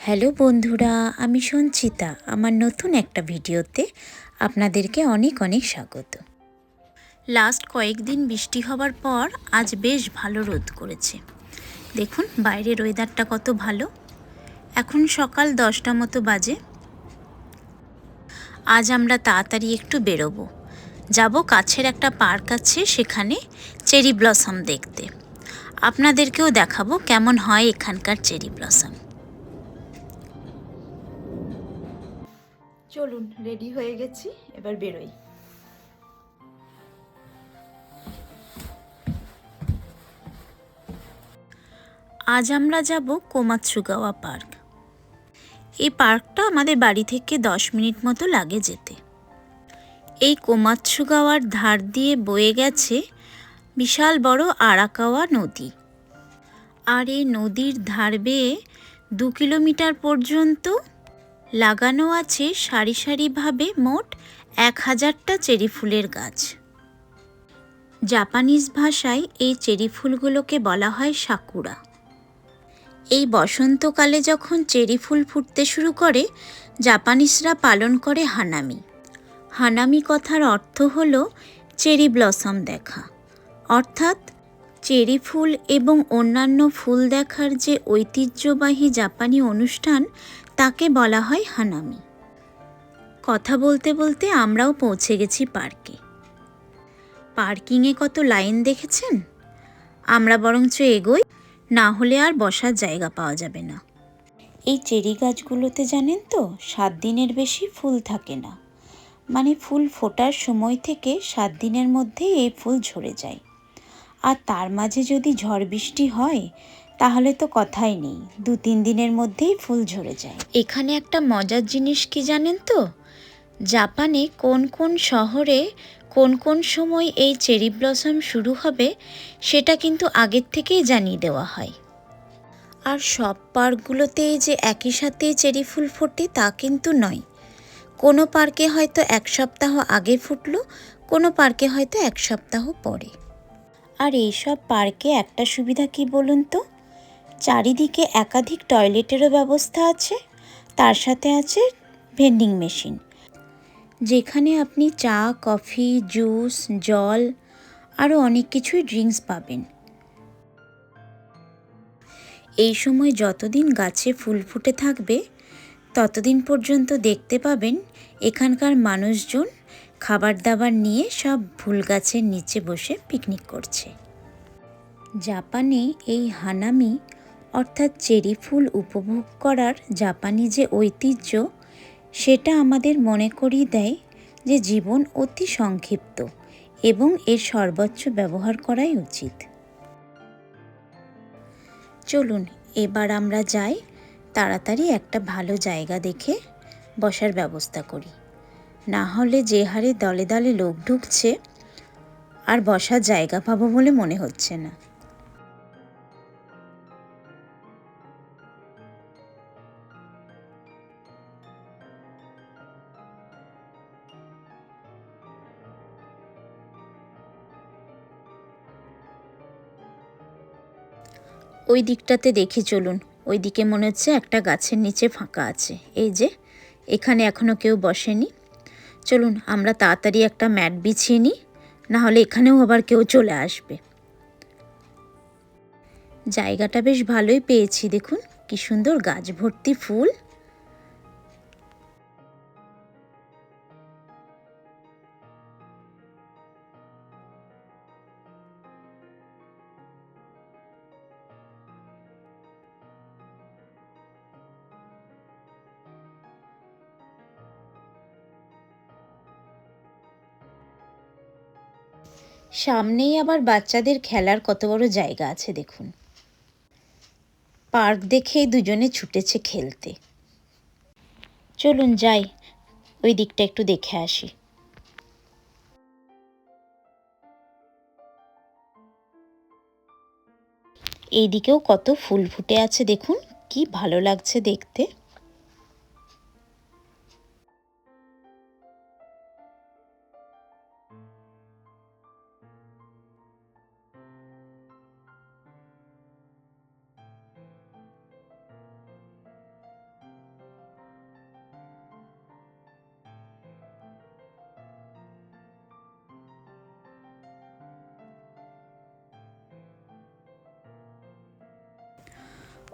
Hello বন্ধুরা, আমি সঞ্চিতা। আমার নতুন একটা ভিডিওতে আপনাদেরকে অনেক অনেক স্বাগত। লাস্ট কয়েকদিন বৃষ্টি হবার পর আজ বেশ ভালো রোদ করেছে। দেখুন, বাইরের ওয়েদারটা কত ভালো। এখন সকাল দশটা মতো বাজে। আজ আমরা তাড়াতাড়ি একটু বেরোবো। যাব কাছের একটা পার্ক আছে, সেখানে চেরি ব্লসম দেখতে। আপনাদেরকেও দেখাবো কেমন হয় এখানকার চেরি ব্লসম। চলুন রেডি হয়ে গেছি, এবার বেরোই। আজ আমরা যাব কোমাৎসুগাওয়া পার্ক। এই পার্কটা আমাদের বাড়ি থেকে দশ মিনিট মতো লাগে যেতে। এই কোমাৎসুগাওয়ার ধার দিয়ে বয়ে গেছে বিশাল বড় আরাকাওয়া নদী। আর এই নদীর ধার বেয়ে দু কিলোমিটার পর্যন্ত লাগানো আছে সারি সারিভাবে মোট এক হাজারটা চেরি ফুলের গাছ। জাপানিজ ভাষায় এই চেরি ফুলগুলোকে বলা হয় সাকুরা। এই বসন্তকালে যখন চেরি ফুল ফুটতে শুরু করে, জাপানিজরা পালন করে হানামি। হানামি কথার অর্থ হল চেরি ব্লসম দেখা। অর্থাৎ চেরি ফুল এবং অন্যান্য ফুল দেখার যে ঐতিহ্যবাহী জাপানি অনুষ্ঠান তাকে বলা হয় হানামি। কথা বলতে বলতে আমরাও পৌঁছে গেছি পার্কে। পার্কিংয়ে কত লাইন দেখেছেন? আমরা বরঞ্চ এগোই, না হলে আর বসার জায়গা পাওয়া যাবে না। এই চেরি গাছগুলোতে জানেন তো, সাত দিনের বেশি ফুল থাকে না। মানে ফুল ফোটার সময় থেকে সাত দিনের মধ্যে এই ফুল ঝরে যায়। আর তার মাঝে যদি ঝড় বৃষ্টি হয় তাহলে তো কথাই নেই। দু তিন দিনের মধ্যেই ফুল ঝরে যায়। এখানে একটা মজার জিনিস কি জানেন তো? জাপানে কোন কোন শহরে কোন কোন সময় এই চেরি ব্লসম শুরু হবে সেটা কিন্তু আগের থেকেই জানিয়ে দেওয়া হয়। আর সব পার্কগুলোতেই যে একই সাথে চেরি ফুল ফোটে তা কিন্তু নয়। কোনো পার্কে হয়তো এক সপ্তাহ আগে ফুটলো কোনো পার্কে হয়তো এক সপ্তাহ পরে। আর এইসব পার্কে একটা সুবিধা কি বলুন তো? চারিদিকে একাধিক টয়লেটেরও ব্যবস্থা আছে, তার সাথে আছে ভেন্ডিং মেশিন। যেখানে আপনি চা, কফি, জুস, জল, আরও অনেক কিছুই ড্রিঙ্কস পাবেন। এই সময় যতদিন গাছে ফুল ফুটে থাকবে, ততদিন পর্যন্ত দেখতে পাবেন এখানকার মানুষজন খাবার দাবার নিয়ে সব ফুল গাছের নিচে বসে পিকনিক করছে। জাপানে এই হানামি অর্থাৎ চেরি ফুল উপভোগ করার জাপানি যে ঐতিহ্য, সেটা আমাদের মনে করিয়ে দেয় যে জীবন অতি সংক্ষিপ্ত এবং এর সর্বোচ্চ ব্যবহার করাই উচিত। চলুন, এবার আমরা যাই তাড়াতাড়ি একটা ভালো জায়গা দেখে বসার ব্যবস্থা করি। না হলে যে হারে দলে দলে লোক ঢুকছে, আর বসার জায়গা পাবো বলে মনে হচ্ছে না। ওই দিকটাতে দেখি চলুন। ওই দিকে মনে হচ্ছে একটা গাছের নিচে ফাঁকা আছে। এই যে, এখানে এখনও কেউ বসেনি। চলুন, আমরা তাড়াতাড়ি একটা ম্যাট বিছিয়ে নিই, নাহলে এখানেও আবার কেউ চলে আসবে। জায়গাটা বেশ ভালোই পেয়েছি, দেখুন। কি সুন্দর গাছ, ভর্তি ফুল। সামনেই আবার বাচ্চাদের খেলার কত বড় জায়গা আছে দেখুন। পার্ক দেখেই দুজনে ছুটেছে খেলতে। চলুন যাই, ওই দিকটা একটু দেখে আসি। এইদিকেও কত ফুল ফুটে আছে দেখুন, কি ভালো লাগছে দেখতে।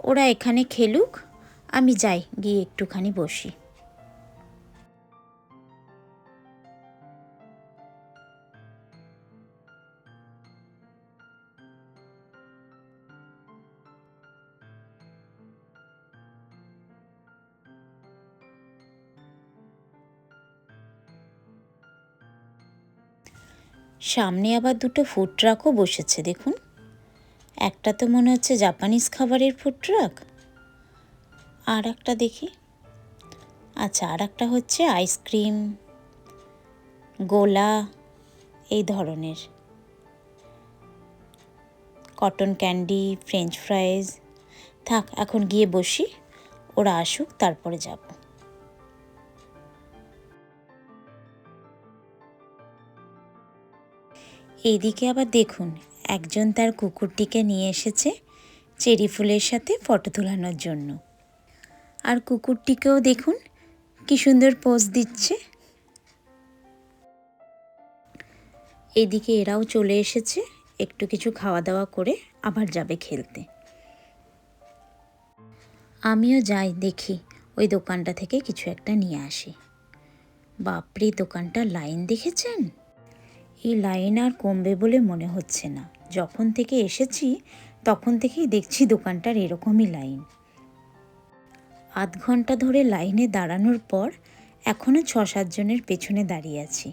ওরা এখানে খেলুক, আমি যাই, গিয়ে একটুখানি বসি। সামনে আবার দুটো ফুড ট্রাকও বসেছে, দেখুন। একটা তো মনে হচ্ছে জাপানিজ খাবারের ফুড ট্রাক আর একটা দেখি। আচ্ছা আর একটা হচ্ছে আইসক্রিম গোলা, এই ধরনের। কটন ক্যান্ডি ফ্রেঞ্চ ফ্রাইজ থাক, এখন গিয়ে বসি। ওরা আসুক, তারপরে যাব। এইদিকে আবার দেখুন একজন তার কুকুরটিকে নিয়ে এসেছে চেরি ফুলের সাথে ফটো তোলানোর জন্য। আর কুকুরটিকেও দেখুন, কি সুন্দর পোজ দিচ্ছে। এদিকে এরাও চলে এসেছে, একটু কিছু খাওয়া দাওয়া করে আবার যাবে খেলতে। আমিও যাই, দেখি ওই দোকানটা থেকে কিছু একটা নিয়ে আসি। বাপরে, দোকানটা লাইন দেখেছেন? এই লাইন আর কমবে বলে মনে হচ্ছে না। যখন থেকে এসেছি, তখন থেকেই দেখছি দোকানটার এরকমই লাইন। আধ ঘণ্টা ধরে লাইনে দাঁড়ানোর পর এখনও ছ সাতজনের পেছনে দাঁড়িয়ে আছি।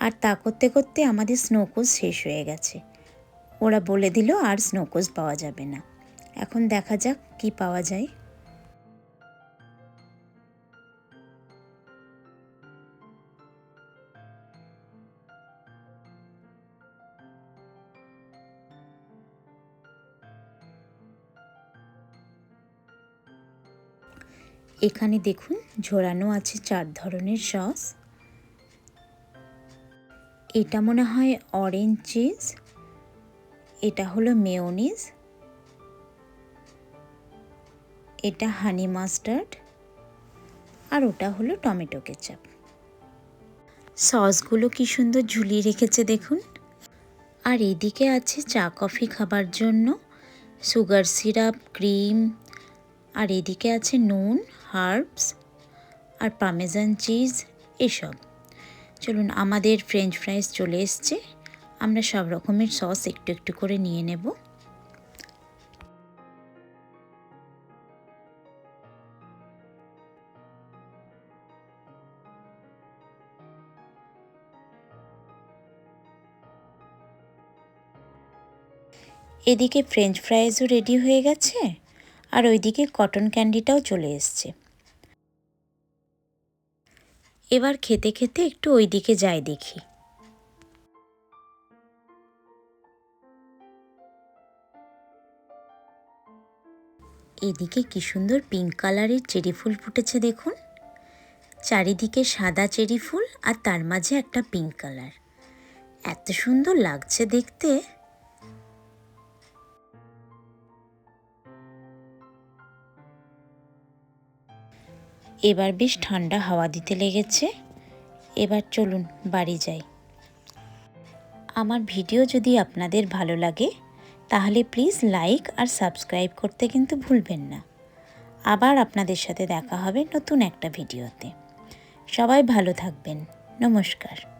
আর তা করতে করতে আমাদের স্নোকোজ শেষ হয়ে গেছে। ওরা বলে দিল আর স্নোকোজ পাওয়া যাবে না। এখন দেখা যাক কি পাওয়া যায়। এখানে দেখুন, ঝোরানো আছে চার ধরনের সস। এটা মনে হয় অরেঞ্জ চিজ এটা হলো মেয়নিজ এটা হানি মাস্টার্ড আর ওটা হলো টমেটো কেচাপ। সসগুলো কি সুন্দর ঝুলিয়ে রেখেছে দেখুন। আর এদিকে আছে চা কফি খাবার জন্য সুগার সিরাপ ক্রিম আর এদিকে আছে নুন, হার্বস আর পামেজান চিজ, এসব। চলুন, আমাদের ফ্রেঞ্চ ফ্রাইস চলে এসছে। আমরা সব রকমের সস একটু একটু করে নিয়ে নেব। এদিকে ফ্রেঞ্চ ফ্রাইজও রেডি হয়ে গেছে। আর ওইদিকে কটন ক্যান্ডিটাও চলে এসছে। এবার খেতে খেতে একটু ওই দিকে যাই দেখি। এদিকে কি সুন্দর পিঙ্ক কালারের চেরি ফুল ফুটেছে দেখুন। চারিদিকে সাদা চেরি ফুল আর তার মাঝে একটা পিঙ্ক কালার এত সুন্দর লাগছে দেখতে। এবার বেশ ঠান্ডা হাওয়া দিতে লেগেছে। এবার চলুন বাড়ি যাই। আমার ভিডিও যদি আপনাদের ভালো লাগে, তাহলে প্লিজ লাইক আর সাবস্ক্রাইব করতে কিন্তু ভুলবেন না। আবার আপনাদের সাথে দেখা হবে নতুন একটা ভিডিওতে। সবাই ভালো থাকবেন। নমস্কার।